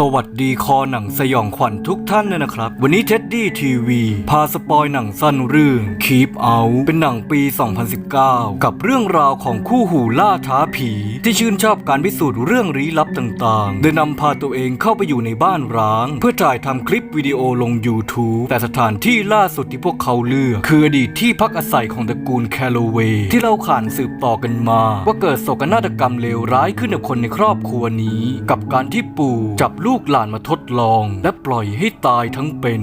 สวัสดีคอหนังสยองขวัญทุกท่านเลยนะครับ วันนี้เท็ดดี้ทีวีพาสปอยหนังสั้นเรื่อง Keep Out เป็นหนังปี 2019 กับเรื่องราวของคู่หูล่าท้าผี ที่ชื่นชอบการพิสูจน์เรื่องลี้ลับต่างๆ โดยนำพาตัวเองเข้าไปอยู่ในบ้านร้าง เพื่อถ่ายทำคลิปวิดีโอลง YouTube แต่สถานที่ล่าสุดที่พวกเขาเลือก คืออดีตที่พักอาศัยของตระกูลแคลเวย์ที่เล่าขานสืบต่อกันมา ว่าเกิดโศกนาฏกรรมเลวร้ายขึ้นกับคนในครอบครัวนี้ กับการที่ปู่จับลูกหลานมาทดลองและปล่อยให้ตายทั้งเป็น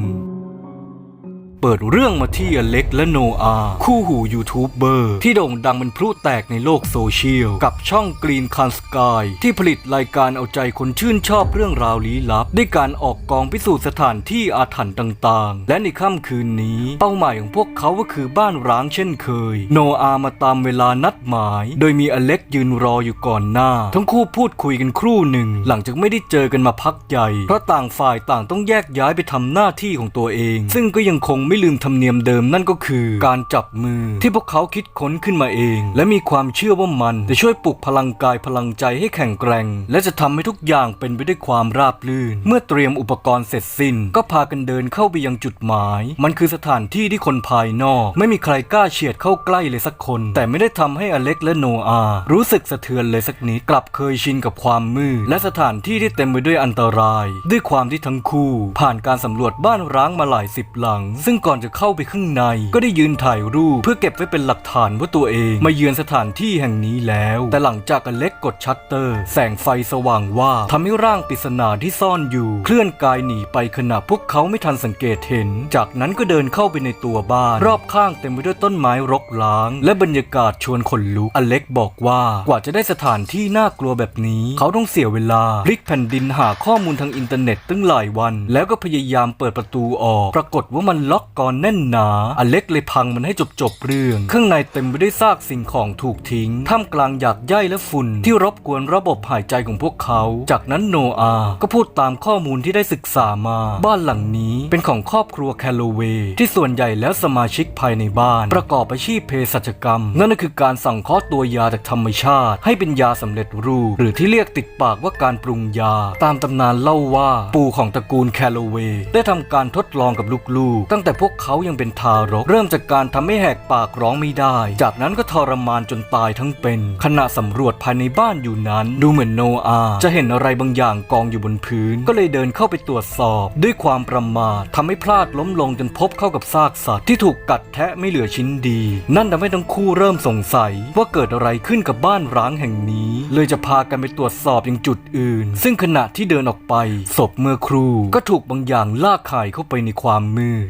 เปิดเรื่องมาที่อเล็กและโนอาคู่หูยูทูบเบอร์ที่โด่งดังเป็นพลุแตกในโลกโซเชียล กับช่อง Green Can Sky ที่ผลิตรายการเอาใจคนชื่นชอบเรื่องราวลี้ลับ ด้วยการออกกองพิสูจน์สถานที่อาถรรพ์ต่างๆ และในค่ำคืนนี้ เป้าหมายของพวกเขาก็คือบ้านร้างเช่นเคย โนอามาตามเวลานัดหมาย โดยมีอเล็กยืนรออยู่ก่อนหน้า ทั้งคู่พูดคุยกันครู่หนึ่ง หลังจากไม่ได้เจอกันมาพักใหญ่เพราะต่างฝ่ายต่างต้องแยกย้ายไปทำหน้าที่ของตัวเอง ซึ่งก็ยังคงไม่ไมลืมธรรมเนียมเดิมนั่นก็คือการจับมือที่พวกเขาคิดค้นขึ้นมาเอง และมีความเชื่อว่ามันจะช่วยปลุกพลังกายพลังใจให้แข็งแกร่ง และจะทำให้ทุกอย่างเป็นไปด้วยความราบรื่น เมื่อเตรียมอุปกรณ์เสร็จสิ้น ก็พากันเดินเข้าไปยังจุดหมาย มันคือสถานที่ที่คนภายนอก ไม่มีใครกล้าเฉียดเข้าใกล้เลยสักคน แต่ไม่ได้ทำให้อเล็กและโนอารู้สึกสะเทือนเลยสักนิดกลับเคยชินกับความมืดและสถานที่ที่เต็มไปด้วยอันตราย ด้วยความที่ทั้งคู่ ผ่านการสำรวจบ้านร้างมาหลายสิบหลัง ซึ่งก่อนจะเข้าไปข้างใน ก็ได้ยืนถ่ายรูปเพื่อเก็บไว้เป็นหลักฐานว่าตัวเองมาเยือนสถานที่แห่งนี้แล้ว แต่หลังจากอเล็กกดชัตเตอร์ แสงไฟสว่างว่าบทำให้ร่างปริศนาที่ซ่อนอยู่ เคลื่อนกายหนีไปขณะพวกเขาไม่ทันสังเกตเห็น จากนั้นก็เดินเข้าไปในตัวบ้าน รอบข้างเต็มไปด้วยต้นไม้รกร้าง และบรรยากาศชวนขนลุกอเล็กบอกว่ากว่าจะได้สถานที่น่ากลัวแบบนี้ เขาต้องเสียเวลาพลิกแผ่นดินหาข้อมูลทางอินเทอร์เน็ตตั้งหลายวัน แล้วก็พยายามเปิดประตูออก ปรากฏว่ามันล็อกกอนแน่นหนา อเล็กเลยพังมันให้จบจบๆเรื่อง ข้างในเต็มไปด้วยซากสิ่งของถูกทิ้ง ท่ามกลางหยากใยและฝุ่นที่รบกวนระบบหายใจของพวกเขา จากนั้นโนอาก็พูดตามข้อมูลที่ได้ศึกษามา บ้านหลังนี้เป็นของครอบครัวแคลโลเวย์ที่ส่วนใหญ่แล้วสมาชิกภายในบ้าน ประกอบอาชีพเภสัชกรรม นั่นก็คือการสั่งเคาะตัวยาจากธรรมชาติ ให้เป็นยาสำเร็จรูป หรือที่เรียกติดปากว่าการปรุงยา ตามตำนานเล่าว่าปู่ของตระกูลแคลโลเวย์ได้ทำการทดลองกับลูกๆ ตั้งแต่พวกเขายังเป็นทารก เริ่มจากการทำให้แหกปากร้องไม่ได้ จากนั้นก็ทรมานจนตายทั้งเป็น ขณะสำรวจภายในบ้านอยู่นั้น ดูเหมือนโนอาจะเห็นอะไรบางอย่างกองอยู่บนพื้น ก็เลยเดินเข้าไปตรวจสอบ ด้วยความประมาททำให้พลาดล้มลงจนพบเข้ากับซากสัตว์ที่ถูกกัดแทะไม่เหลือชิ้นดี นั่นทำให้ทั้งคู่เริ่มสงสัย ว่าเกิดอะไรขึ้นกับบ้านร้างแห่งนี้ เลยจะพากันไปตรวจสอบยังจุดอื่น ซึ่งขณะที่เดินออกไปศพเมื่อครูก็ถูกบางอย่างลากข่ายเข้าไปในความมืด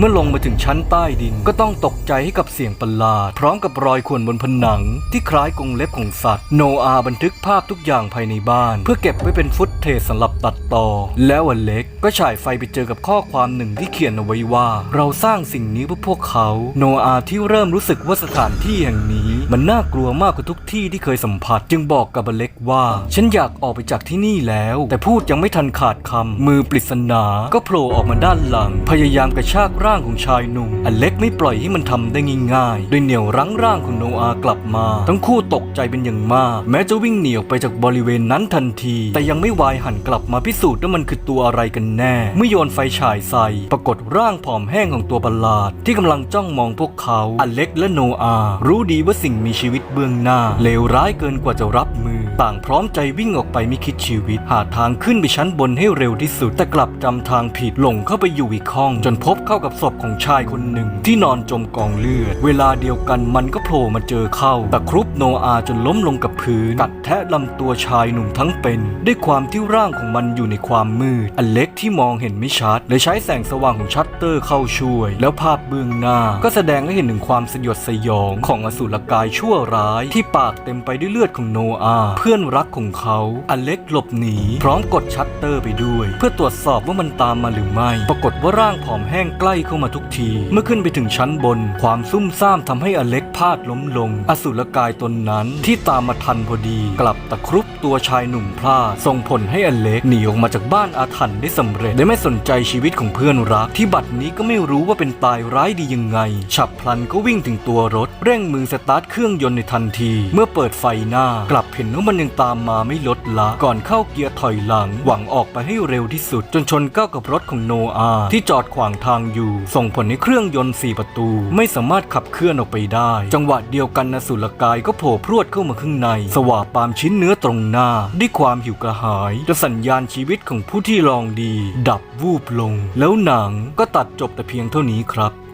เมื่อลงมาถึงชั้นใต้ดินก็ต้องตกใจให้กับเสียงประหลาด พร้อมกับรอยข่วนบนผนัง ที่คล้ายกรงเล็บของสัตว์ โนอาบันทึกภาพทุกอย่างภายในบ้าน เพื่อเก็บไว้เป็นฟุตเทจสำหรับตัดต่อ แล้วอเล็กก็ฉายไฟไปเจอกับข้อความหนึ่งที่เขียนเอาไว้ว่า เราสร้างสิ่งนี้เพื่อพวกเขา โนอาที่เริ่มรู้สึกว่าสถานที่แห่งนี้ มันน่ากลัวมากกว่าทุกที่ที่เคยสัมผัส จึงบอกกับอเล็กว่า ฉันอยากออกไปจากที่นี่แล้ว แต่พูดยังไม่ทันขาดคำมือปริศนา ก็โผล่ออกมาด้านหลัง พยายามกระชากร่างางของชายหนุ่ม อเล็กไม่ปล่อยให้มันทำได้ง่ายๆโดยเหนี่ยวรั้งร่างของโนอากลับมา ทั้งคู่ตกใจเป็นอย่างมาก แม้จะวิ่งหนีออกไปจากบริเวณนั้นทันที แต่ยังไม่วายหันกลับมาพิสูจน์ว่ามันคือตัวอะไรกันแน่ เมื่อโยนไฟฉายใส่ ปรากฏร่างผอมแห้งของตัวประหลาด ที่กำลังจ้องมองพวกเขา อเล็กและโนอารู้ดีว่าสิ่งมีชีวิตเบื้องหน้าเลวร้ายเกินกว่าจะรับมือ ต่างพร้อมใจวิ่งออกไปไม่คิดชีวิต หาทางขึ้นไปชั้นบนให้เร็วที่สุด แต่กลับจำทางผิดหลงเข้าไปอยู่อีกห้อง จนพบเข้ากับศพของชายคนหนึ่งที่นอนจมกองเลือด เวลาเดียวกันมันก็โผล่มาเจอเข้าแต่ครุปโนอาจนล้มลงกับพื้นกัดแทะลำตัวชายหนุ่มทั้งเป็น ด้วยความที่ร่างของมันอยู่ในความมืด อเล็กที่มองเห็นไม่ชัดเลยใช้แสงสว่างของชัตเตอร์เข้าช่วย แล้วภาพเบื้องหน้า ก็แสดงให้เห็นถึงความสยดสยองของอสูรกายชั่วร้าย ที่ปากเต็มไปด้วยเลือดของโนอา เพื่อนรักของเขาอเล็กหลบหนีพร้อมกดชัตเตอร์ไปด้วย เพื่อตรวจสอบว่ามันตามมาหรือไม่ ปรากฏว่าร่างผอมแห้งใกล้เข้ามาทุกที เมื่อขึ้นไปถึงชั้นบน ความซุ่มซ่ามทำให้อเล็กพลาดล้มลง อสุรกายตนนั้นที่ตามมาทันพอดี กลับตะครุบตัวชายหนุ่มพลาดส่งผลให้อเล็กหนีออกมาจากบ้านอาถรรพ์ได้สำเร็จได้ไม่สนใจชีวิตของเพื่อนรัก ที่บัดนี้ก็ไม่รู้ว่าเป็นตายร้ายดียังไง ฉับพลันก็วิ่งถึงตัวรถ เร่งมือสตาร์ทเครื่องยนต์ในทันที เมื่อเปิดไฟหน้ากลับเห็นว่ามันยังตามมาไม่ลดละก่อนเข้าเกียร์ถอยหลัง หวังออกไปให้เร็วที่สุด จนชนก้าวกับรถของโนอาห์ที่จอดขวางทางอยู่ส่งผลให้เครื่องยนต์สี่ประตู ไม่สามารถขับเคลื่อนออกไปได้ จังหวะเดียวกันนสุลกายก็โผล่พรวดเข้ามาข้างใน สว่าปามชิ้นเนื้อตรงหน้า ด้วยความหิวกระหายจะสัญญาณชีวิตของผู้ที่ลองดี ดับวูบลง แล้วหนังก็ตัดจบแต่เพียงเท่านี้ครับ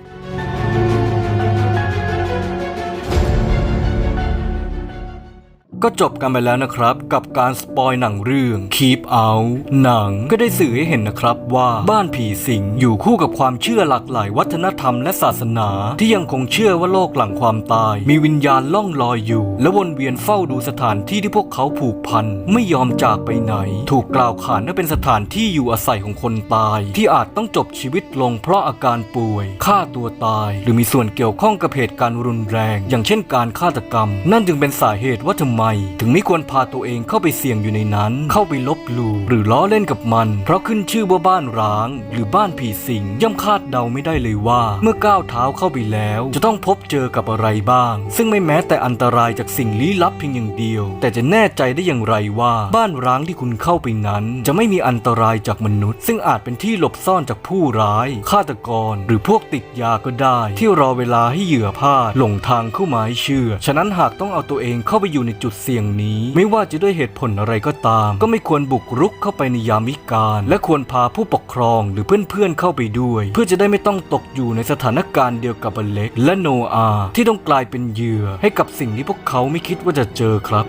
ก็จบกันไปแล้วนะครับ กับการสปอยหนังเรื่อง Keep Out หนังก็ได้สื่อให้เห็นนะครับว่าบ้านผีสิงอยู่คู่กับความเชื่อหลากหลายวัฒนธรรมและศาสนา ที่ยังคงเชื่อว่าโลกหลังความตาย มีวิญญาณล่องลอยอยู่ และวนเวียนเฝ้าดูสถานที่ที่พวกเขาผูกพันไม่ยอมจากไปไหน ถูกกล่าวขานว่าเป็นสถานที่อยู่อาศัยของคนตาย ที่อาจต้องจบชีวิตลงเพราะอาการป่วยฆ่าตัวตาย หรือมีส่วนเกี่ยวข้องกับเหตุการณ์รุนแรง อย่างเช่นการฆาตกรรม นั่นจึงเป็นสาเหตุว่าทำไมถึงไม่ควรพาตัวเองเข้าไปเสี่ยงอยู่ในนั้น เข้าไปลบหลู่หรือล้อเล่นกับมัน เพราะขึ้นชื่อว่าบ้านร้าง หรือบ้านผีสิงย่อมคาดเดาไม่ได้เลยว่า เมื่อก้าวเท้าเข้าไปแล้ว จะต้องพบเจอกับอะไรบ้าง ซึ่งไม่แม้แต่อันตรายจากสิ่งลี้ลับเพียงอย่างเดียว แต่จะแน่ใจได้อย่างไรว่า บ้านร้างที่คุณเข้าไปนั้น จะไม่มีอันตรายจากมนุษย์ ซึ่งอาจเป็นที่หลบซ่อนจากผู้ร้าย ฆาตกร หรือพวกติดยาก็ได้ ที่รอเวลาให้เหยื่อพลาดหลงทางเข้ามาให้เชื่อ ฉะนั้นหากต้องเอาตัวเองเข้าไปอยู่ในจุดเสี่ยงนี้ ไม่ว่าจะด้วยเหตุผลอะไรก็ตาม ก็ไม่ควรบุกรุกเข้าไปในยามวิกาลและควรพาผู้ปกครองหรือเพื่อนๆเข้าไปด้วย เพื่อจะได้ไม่ต้องตกอยู่ในสถานการณ์เดียวกับอเล็กและโนอาห์ที่ต้องกลายเป็นเหยื่อให้กับสิ่งที่พวกเขาไม่คิดว่าจะเจอครับ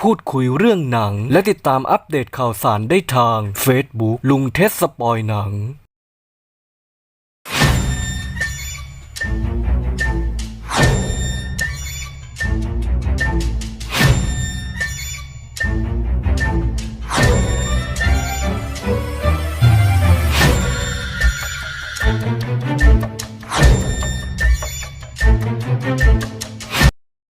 พูดคุยเรื่องหนัง และติดตามอัปเดตข่าวสารได้ทาง Facebook ลุงเทสสปอยหนัง